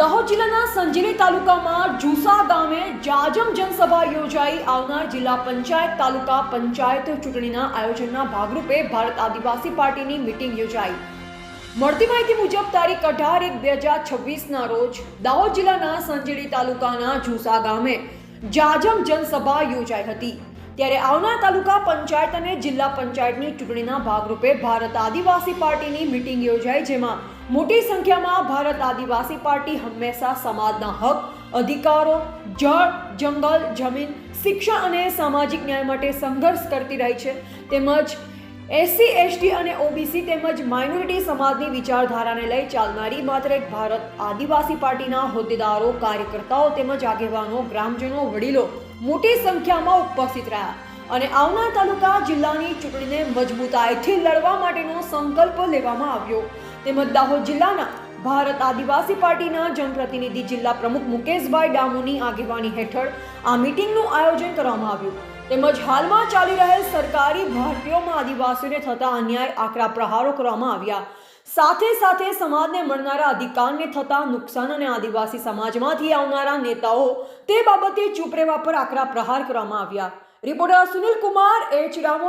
દાહોદ જિલ્લાના સંજેલી તાલુકામાં જુસા ગામે જાજમ જનસભા યોજાઈ. આવનાર જિલ્લા પંચાયત, તાલુકા પંચાયત ચૂંટણીના આયોજનના ભાગરૂપે ભારત આદિવાસી પાર્ટીની મિટિંગ યોજાઈ. મળતી માહિતી મુજબ તારીખ અઢાર એક બે હજાર છવ્વીસના રોજ દાહોદ જિલ્લાના સંજેલી તાલુકાના જુસા ગામે જાજમ જનસભા યોજાઈ હતી. ત્યારે આવનાર તાલુકા પંચાયત અને જિલ્લા પંચાયતની ચૂંટણીના ભાગરૂપે ભારત આદિવાસી પાર્ટીની મિટિંગ યોજાઈ, જેમાં મોટી સંખ્યામાં ભારત આદિવાસી પાર્ટી હંમેશા સમાજના હક, અધિકારો, જળ, જંગલ, જમીન શિક્ષણ અને સામાજિક ન્યાય માટે સંઘર્ષ કરતી રહી છે. તેમજ એસસી, એસટી અને ઓબીસી તેમજ માઇનોરિટી સમાજની વિચારધારાને લઈ ચાલનારી માત્ર એક ભારત આદિવાસી પાર્ટીના હોદ્દેદારો, કાર્યકર્તાઓ તેમજ આગેવાનો, ગ્રામજનો, વડીલો મોટી સંખ્યામાં ઉપસ્થિત રહ્યા અને આવનાર તાલુકા જિલ્લાની ચૂંટણીને મજબૂતાઈથી લડવા માટેનો સંકલ્પ લેવામાં આવ્યો. તેમજ દાહોદ જિલ્લાના ભારત આદિવાસી પાર્ટીના જનપ્રતિનિધિ જિલ્લા પ્રમુખ મુકેશભાઈ ડામુની આગેવાની હેઠળ આ મીટિંગનું આયોજન કરવામાં આવ્યું. તેમજ હાલમાં ચાલી રહેલ સરકારી ભરતીઓમાં આદિવાસીઓને થતા અન્યાય, આકરા પ્રહારો કરવામાં આવ્યા. સાથે સાથે સમાજને મળનારા અધિકારને થતા નુકસાન અને આદિવાસી સમાજમાંથી આવનારા નેતાઓ તે બાબતે ચૂપ રહેવા પર આકરા પ્રહાર કરવામાં આવ્યા. Reporter Sunil Kumar H. રામો